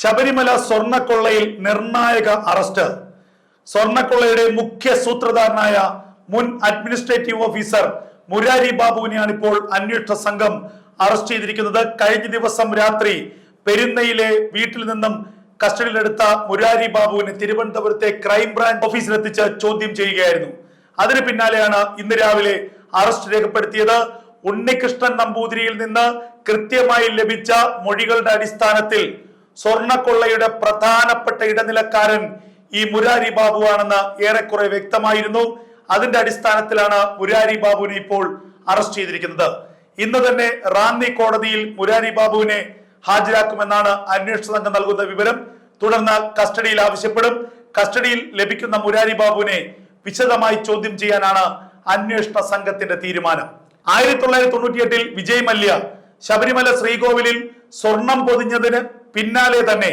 ശബരിമല സ്വർണക്കൊള്ളയിൽ നിർണായക അറസ്റ്റ്. സ്വർണക്കൊള്ളയുടെ മുഖ്യ സൂത്രധാരനായ മുൻ അഡ്മിനിസ്ട്രേറ്റീവ് ഓഫീസർ മുരാരി ബാബുവിനെയാണ് ഇപ്പോൾ അന്വേഷണ സംഘം അറസ്റ്റ് ചെയ്തിരിക്കുന്നത്. കഴിഞ്ഞ ദിവസം രാത്രി പെരുന്നയിലെ വീട്ടിൽ നിന്നും കസ്റ്റഡിയിലെടുത്ത മുരാരി ബാബുവിനെ തിരുവനന്തപുരത്തെ ക്രൈംബ്രാഞ്ച് ഓഫീസിലെത്തിച്ച് ചോദ്യം ചെയ്യുകയായിരുന്നു. അതിന് പിന്നാലെയാണ് ഇന്ന് രാവിലെ അറസ്റ്റ് രേഖപ്പെടുത്തിയത്. ഉണ്ണികൃഷ്ണൻ നമ്പൂതിരിയിൽ നിന്ന് കൃത്യമായി ലഭിച്ച മൊഴികളുടെ അടിസ്ഥാനത്തിൽ സ്വർണക്കൊള്ളയുടെ പ്രധാനപ്പെട്ട ഇടനിലക്കാരൻ ഈ മുരാരി ബാബു ആണെന്ന് ഏറെക്കുറെ വ്യക്തമായിരുന്നു. അതിന്റെ അടിസ്ഥാനത്തിലാണ് മുരാരി ബാബുവിനെ ഇപ്പോൾ അറസ്റ്റ് ചെയ്തിരിക്കുന്നത്. ഇന്ന് തന്നെ റാന്നി കോടതിയിൽ മുരാരി ബാബുവിനെ ഹാജരാക്കുമെന്നാണ് അന്വേഷണ സംഘം നൽകുന്ന വിവരം. തുടർന്ന് കസ്റ്റഡിയിൽ ആവശ്യപ്പെടും. കസ്റ്റഡിയിൽ ലഭിക്കുന്ന മുരാരി ബാബുവിനെ വിശദമായി ചോദ്യം ചെയ്യാനാണ് അന്വേഷണ സംഘത്തിന്റെ തീരുമാനം. ആയിരത്തി തൊള്ളായിരത്തി തൊണ്ണൂറ്റിയെട്ടിൽ വിജയ് മല്യ ശബരിമല ശ്രീകോവിലിൽ സ്വർണം പൊതിഞ്ഞതിന് പിന്നാലെ തന്നെ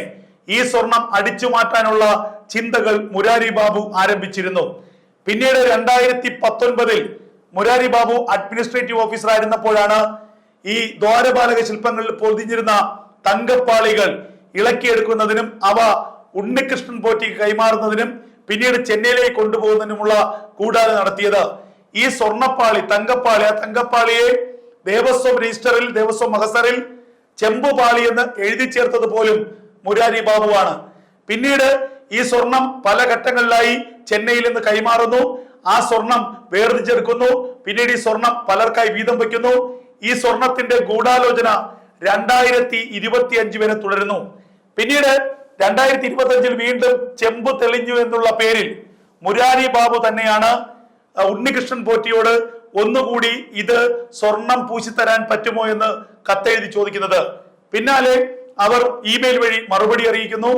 ഈ സ്വർണം അടിച്ചു മാറ്റാനുള്ള ചിന്തകൾ മുരാരി ബാബു ആരംഭിച്ചിരുന്നു. പിന്നീട് രണ്ടായിരത്തി പത്തൊൻപതിൽ മുരാരി ബാബു അഡ്മിനിസ്ട്രേറ്റീവ് ഓഫീസർ ആയിരുന്നപ്പോഴാണ് ഈ ദ്വാരപാലക ശില്പങ്ങളിൽ പൊതിഞ്ഞിരുന്ന തങ്കപ്പാളികൾ ഇളക്കിയെടുക്കുന്നതിനും അവ ഉണ്ണികൃഷ്ണൻ പോറ്റിക്ക് കൈമാറുന്നതിനും പിന്നീട് ചെന്നൈയിലേക്ക് കൊണ്ടുപോകുന്നതിനുമുള്ള കൂടാതെ നടത്തിയത്. ഈ സ്വർണപ്പാളി തങ്കപ്പാളി ആ തങ്കപ്പാളിയെ ദേവസ്വം രജിസ്റ്ററിൽ ദേവസ്വം മഹസറിൽ ചെമ്പുപാളി എന്ന് എഴുതി ചേർത്തത് പോലും മുരാരി ബാബുവാണ്. പിന്നീട് ഈ സ്വർണം പല ഘട്ടങ്ങളിലായി ചെന്നൈയിൽ നിന്ന് കൈമാറുന്നു. ആ സ്വർണം വേർതിരിച്ചെടുക്കുന്നു. പിന്നീട് ഈ സ്വർണം പലർക്കായി വീതം വയ്ക്കുന്നു. ഈ സ്വർണത്തിന്റെ ഗൂഢാലോചന രണ്ടായിരത്തി ഇരുപത്തി അഞ്ച് വരെ തുടരുന്നു. പിന്നീട് രണ്ടായിരത്തി ഇരുപത്തി അഞ്ചിൽ വീണ്ടും ചെമ്പ് തെളിഞ്ഞു എന്നുള്ള പേരിൽ മുരാരി ബാബു തന്നെയാണ് ഉണ്ണികൃഷ്ണൻ പോറ്റിയോട് ഒന്നുകൂടി ഇത് സ്വർണം പൂശിത്തരാൻ പറ്റുമോ എന്ന് കത്തെഴുതി ചോദിക്കുന്നത്. പിന്നാലെ അവർ ഇമെയിൽ വഴി മറുപടി അറിയിക്കുന്നു.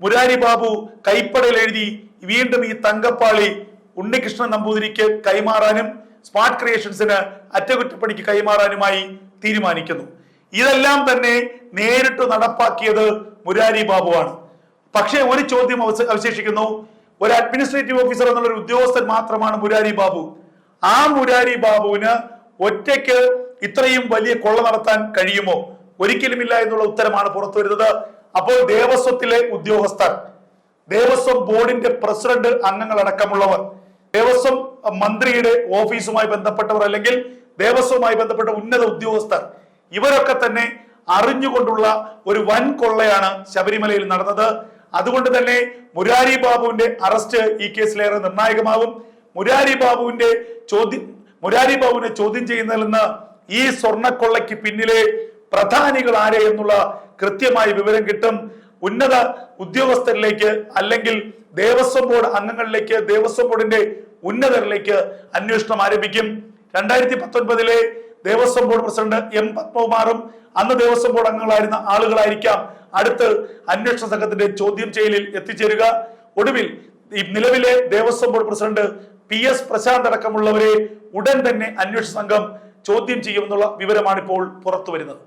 മുരാരി ബാബു കൈപ്പടയിൽ എഴുതി വീണ്ടും ഈ തങ്കപ്പാളി ഉണ്ണികൃഷ്ണൻ നമ്പൂതിരിക്ക് കൈമാറാനും സ്മാർട്ട് ക്രിയേഷൻസിന് അറ്റകുറ്റപ്പണിക്ക് കൈമാറാനുമായി തീരുമാനിക്കുന്നു. ഇതെല്ലാം തന്നെ നേരിട്ട് നടപ്പാക്കിയത് മുരാരി ബാബുവാണ്. പക്ഷേ ഒരു ചോദ്യം അവശേഷിക്കുന്നു. ഒരു അഡ്മിനിസ്ട്രേറ്റീവ് ഓഫീസർ എന്നുള്ള ഒരു ഉദ്യോഗസ്ഥൻ മാത്രമാണ് മുരാരി ബാബു. ആ മുരാരി ബാബുവിന് ഒറ്റയ്ക്ക് ഇത്രയും വലിയ കൊള്ള നടത്താൻ കഴിയുമോ? ഒരിക്കലുമില്ല എന്നുള്ള ഉത്തരമാണ് പുറത്തു വരുന്നത്. അപ്പോൾ ദേവസ്വത്തിലെ ഉദ്യോഗസ്ഥർ ദേവസ്വം ബോർഡിന്റെ പ്രസിഡന്റ് അംഗങ്ങളടക്കമുള്ളവർ ദേവസ്വം മന്ത്രിയുടെ ഓഫീസുമായി ബന്ധപ്പെട്ടവർ അല്ലെങ്കിൽ ദേവസ്വവുമായി ബന്ധപ്പെട്ട ഉന്നത ഉദ്യോഗസ്ഥർ ഇവരൊക്കെ തന്നെ അറിഞ്ഞുകൊണ്ടുള്ള ഒരു വൻ കൊള്ളയാണ് ശബരിമലയിൽ നടന്നത്. അതുകൊണ്ട് തന്നെ മുരാരി ബാബുവിന്റെ അറസ്റ്റ് ഈ കേസിലേറെ നിർണായകമാവും മുരാരി ബാബുവിന്റെ ചോദ്യം മുരാരി ബാബുവിനെ ചോദ്യം ചെയ്യുന്നതിൽ നിന്ന് ഈ സ്വർണക്കൊള്ളയ്ക്ക് പിന്നിലെ പ്രധാനികൾ ആരെ എന്നുള്ള കൃത്യമായ വിവരം കിട്ടും. ഉന്നത ഉദ്യോഗസ്ഥരിലേക്ക് അല്ലെങ്കിൽ ദേവസ്വം ബോർഡ് അംഗങ്ങളിലേക്ക് ദേവസ്വം ബോർഡിന്റെ ഉന്നതരിലേക്ക് അന്വേഷണം ആരംഭിക്കും. രണ്ടായിരത്തി പത്തൊൻപതിലെ ദേവസ്വം ബോർഡ് പ്രസിഡന്റ് എം പത്മകുമാറും അന്ന് ദേവസ്വം ബോർഡ് അംഗങ്ങളായിരുന്ന ആളുകളായിരിക്കാം അടുത്ത് അന്വേഷണ സംഘത്തിന്റെ ചോദ്യം ചെയ്യലിൽ എത്തിച്ചേരുക. ഒടുവിൽ നിലവിലെ Devaswom board president P S Prasanth അടക്കമുള്ളവരെ ഉടൻ തന്നെ അന്വേഷണ സംഘം ചോദ്യം ചെയ്യുമെന്നുള്ള വിവരമാണ് ഇപ്പോൾ പുറത്തു വരുന്നത്